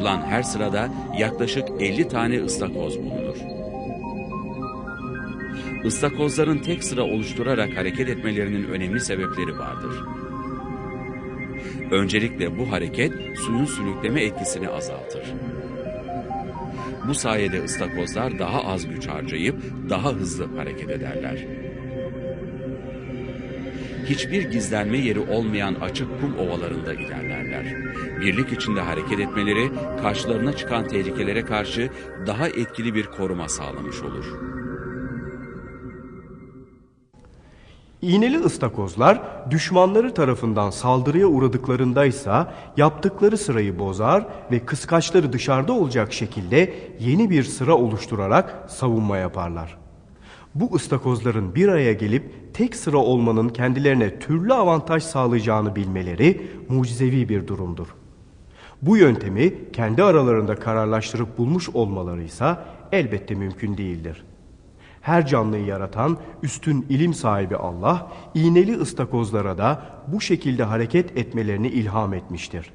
Yapılan her sırada yaklaşık 50 tane ıstakoz bulunur. Istakozların tek sıra oluşturarak hareket etmelerinin önemli sebepleri vardır. Öncelikle bu hareket suyun sürükleme etkisini azaltır. Bu sayede ıstakozlar daha az güç harcayıp daha hızlı hareket ederler. Hiçbir gizlenme yeri olmayan açık kum ovalarında ilerlerler. Birlik içinde hareket etmeleri karşılarına çıkan tehlikelere karşı daha etkili bir koruma sağlamış olur. İğneli ıstakozlar düşmanları tarafından saldırıya uğradıklarındaysa yaptıkları sırayı bozar ve kıskaçları dışarıda olacak şekilde yeni bir sıra oluşturarak savunma yaparlar. Bu ıstakozların bir araya gelip tek sıra olmanın kendilerine türlü avantaj sağlayacağını bilmeleri mucizevi bir durumdur. Bu yöntemi kendi aralarında kararlaştırıp bulmuş olmaları ise elbette mümkün değildir. Her canlıyı yaratan üstün ilim sahibi Allah, iğneli ıstakozlara da bu şekilde hareket etmelerini ilham etmiştir.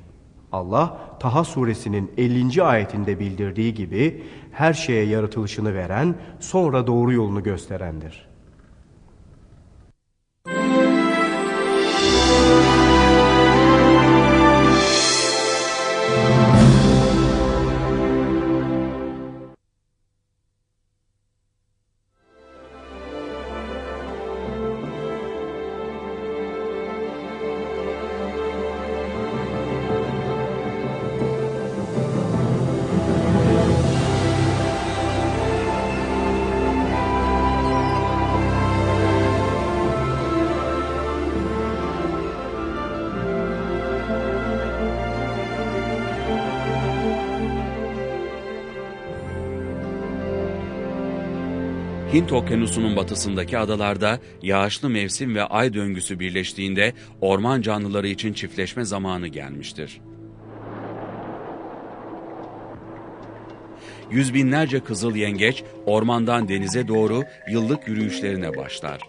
Allah, Taha suresinin 50. ayetinde bildirdiği gibi her şeye yaratılışını veren, sonra doğru yolunu gösterendir. Hint okyanusunun batısındaki adalarda yağışlı mevsim ve ay döngüsü birleştiğinde orman canlıları için çiftleşme zamanı gelmiştir. Yüz binlerce kızıl yengeç ormandan denize doğru yıllık yürüyüşlerine başlar.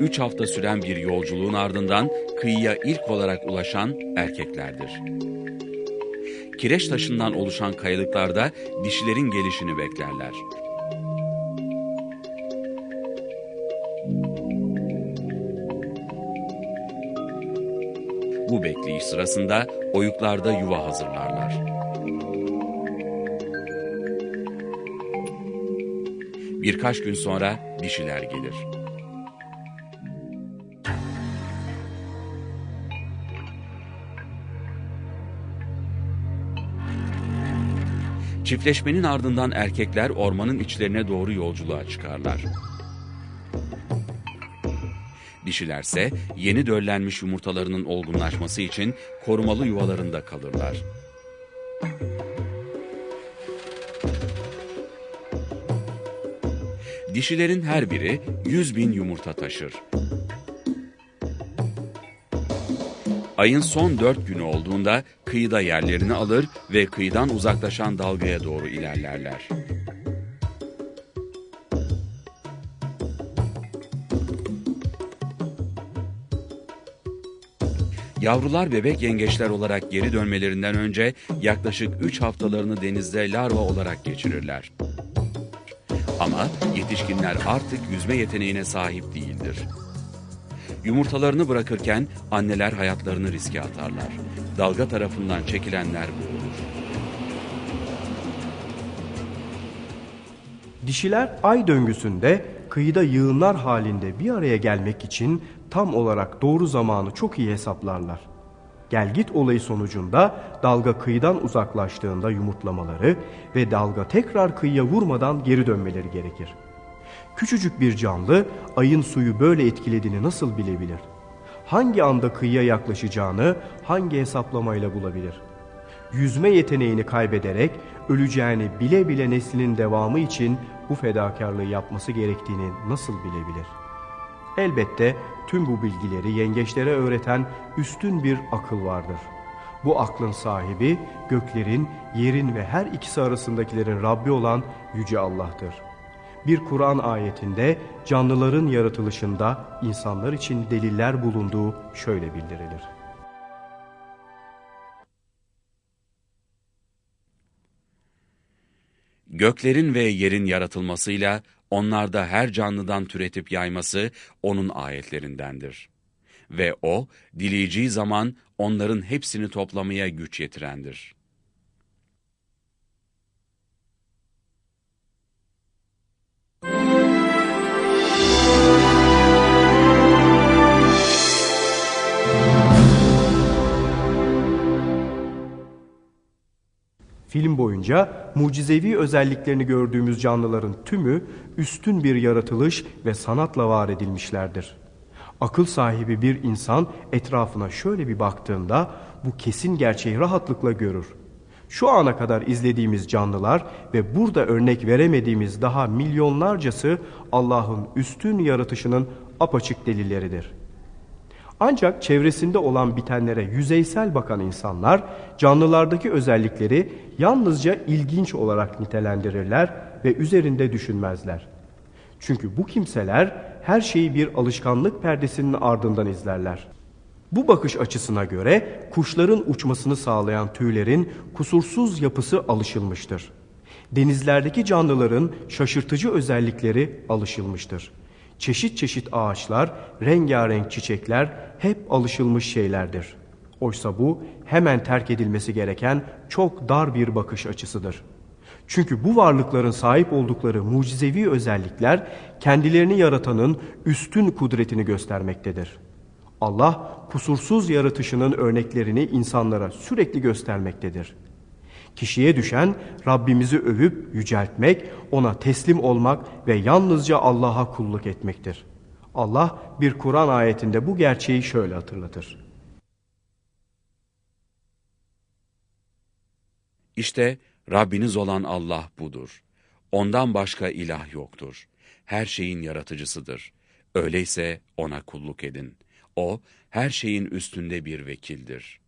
Üç hafta süren bir yolculuğun ardından kıyıya ilk olarak ulaşan erkeklerdir. Kireç taşından oluşan kayalıklarda dişilerin gelişini beklerler. Bu bekleyiş sırasında oyuklarda yuva hazırlarlar. Birkaç gün sonra dişiler gelir. Çiftleşmenin ardından erkekler ormanın içlerine doğru yolculuğa çıkarlar. Dişilerse yeni döllenmiş yumurtalarının olgunlaşması için korumalı yuvalarında kalırlar. Dişilerin her biri 100 bin yumurta taşır. Ayın son dört günü olduğunda kıyıda yerlerini alır ve kıyıdan uzaklaşan dalgaya doğru ilerlerler. Yavrular bebek yengeçler olarak geri dönmelerinden önce yaklaşık 3 haftalarını denizde larva olarak geçirirler. Ama yetişkinler artık yüzme yeteneğine sahip değildir. Yumurtalarını bırakırken anneler hayatlarını riske atarlar. Dalga tarafından çekilenler boğulur. Dişiler ay döngüsünde kıyıda yığınlar halinde bir araya gelmek için tam olarak doğru zamanı çok iyi hesaplarlar. Gelgit olayı sonucunda dalga kıyıdan uzaklaştığında yumurtlamaları ve dalga tekrar kıyıya vurmadan geri dönmeleri gerekir. Küçücük bir canlı ayın suyu böyle etkilediğini nasıl bilebilir? Hangi anda kıyıya yaklaşacağını hangi hesaplamayla bulabilir? Yüzme yeteneğini kaybederek öleceğini bile bile neslinin devamı için bu fedakarlığı yapması gerektiğini nasıl bilebilir? Elbette tüm bu bilgileri yengeçlere öğreten üstün bir akıl vardır. Bu aklın sahibi göklerin, yerin ve her ikisi arasındakilerin Rabbi olan Yüce Allah'tır. Bir Kur'an ayetinde canlıların yaratılışında insanlar için deliller bulunduğu şöyle bildirilir. Göklerin ve yerin yaratılmasıyla onlarda her canlıdan türetip yayması onun ayetlerindendir. Ve o, dileyeceği zaman onların hepsini toplamaya güç yetirendir. Film boyunca mucizevi özelliklerini gördüğümüz canlıların tümü üstün bir yaratılış ve sanatla var edilmişlerdir. Akıl sahibi bir insan etrafına şöyle bir baktığında bu kesin gerçeği rahatlıkla görür. Şu ana kadar izlediğimiz canlılar ve burada örnek veremediğimiz daha milyonlarcası Allah'ın üstün yaratışının apaçık delilleridir. Ancak çevresinde olan bitenlere yüzeysel bakan insanlar canlılardaki özellikleri yalnızca ilginç olarak nitelendirirler ve üzerinde düşünmezler. Çünkü bu kimseler her şeyi bir alışkanlık perdesinin ardından izlerler. Bu bakış açısına göre kuşların uçmasını sağlayan tüylerin kusursuz yapısı alışılmıştır. Denizlerdeki canlıların şaşırtıcı özellikleri alışılmıştır. Çeşit çeşit ağaçlar, rengarenk çiçekler hep alışılmış şeylerdir. Oysa bu hemen terk edilmesi gereken çok dar bir bakış açısıdır. Çünkü bu varlıkların sahip oldukları mucizevi özellikler kendilerini yaratanın üstün kudretini göstermektedir. Allah kusursuz yaratışının örneklerini insanlara sürekli göstermektedir. Kişiye düşen Rabbimizi övüp yüceltmek, ona teslim olmak ve yalnızca Allah'a kulluk etmektir. Allah bir Kur'an ayetinde bu gerçeği şöyle hatırlatır. İşte Rabbiniz olan Allah budur. Ondan başka ilah yoktur. Her şeyin yaratıcısıdır. Öyleyse ona kulluk edin. O, her şeyin üstünde bir vekildir.''